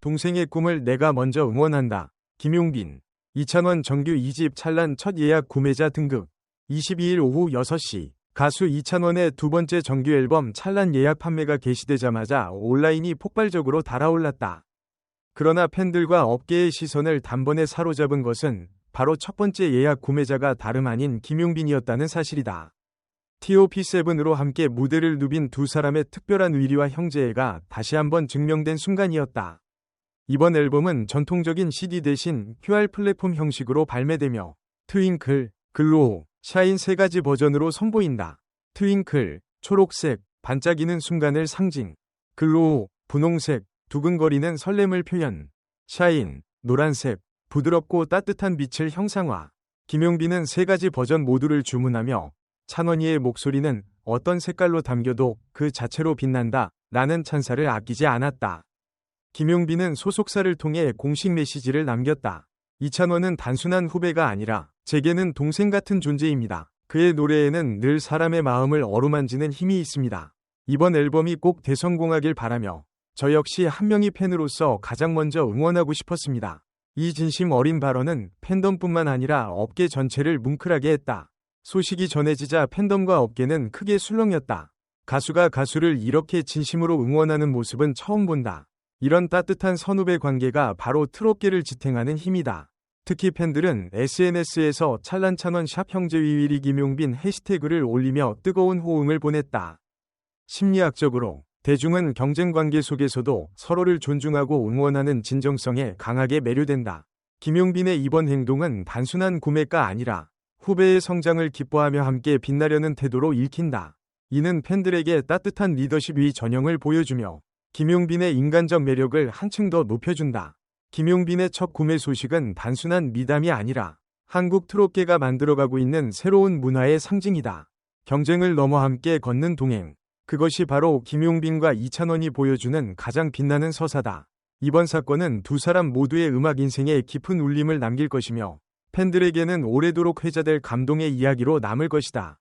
동생의 꿈을 내가 먼저 응원한다. 김용빈. 이찬원 정규 2집 찰란 첫 예약 구매자 등급. 22일 오후 6시. 가수 이찬원의 두 번째 정규 앨범 찰란 예약 판매가 개시되자마자 온라인이 폭발적으로 달아올랐다. 그러나 팬들과 업계의 시선을 단번에 사로잡은 것은 바로 첫 번째 예약 구매자가 다름 아닌 김용빈이었다는 사실이다. TOP7으로 함께 무대를 누빈 두 사람의 특별한 의리와 형제애가 다시 한번 증명된 순간이었다. 이번 앨범은 전통적인 CD 대신 QR 플랫폼 형식으로 발매되며 트윙클, 글로우, 샤인 세 가지 버전으로 선보인다. 트윙클, 초록색, 반짝이는 순간을 상징. 글로우, 분홍색, 두근거리는 설렘을 표현. 샤인, 노란색, 부드럽고 따뜻한 빛을 형상화. 김용빈은 세 가지 버전 모두를 주문하며 찬원이의 목소리는 어떤 색깔로 담겨도 그 자체로 빛난다 라는 찬사를 아끼지 않았다. 김용빈은 소속사를 통해 공식 메시지를 남겼다. 이찬원은 단순한 후배가 아니라 제게는 동생 같은 존재입니다. 그의 노래에는 늘 사람의 마음을 어루만지는 힘이 있습니다. 이번 앨범이 꼭 대성공하길 바라며 저 역시 한 명의 팬으로서 가장 먼저 응원하고 싶었습니다. 이 진심 어린 발언은 팬덤뿐만 아니라 업계 전체를 뭉클하게 했다. 소식이 전해지자 팬덤과 업계는 크게 술렁였다. 가수가 가수를 이렇게 진심으로 응원하는 모습은 처음 본다. 이런 따뜻한 선후배 관계가 바로 트롯계를 지탱하는 힘이다. 특히 팬들은 SNS에서 찰란찬원 샵 형제 위위리 김용빈 해시태그를 올리며 뜨거운 호응을 보냈다. 심리학적으로 대중은 경쟁 관계 속에서도 서로를 존중하고 응원하는 진정성에 강하게 매료된다. 김용빈의 이번 행동은 단순한 구매가 아니라 후배의 성장을 기뻐하며 함께 빛나려는 태도로 읽힌다. 이는 팬들에게 따뜻한 리더십의 전형을 보여주며 김용빈의 인간적 매력을 한층 더 높여준다. 김용빈의 첫 구매 소식은 단순한 미담이 아니라 한국 트롯계가 만들어가고 있는 새로운 문화의 상징이다. 경쟁을 넘어 함께 걷는 동행. 그것이 바로 김용빈과 이찬원이 보여주는 가장 빛나는 서사다. 이번 사건은 두 사람 모두의 음악 인생에 깊은 울림을 남길 것이며 팬들에게는 오래도록 회자될 감동의 이야기로 남을 것이다.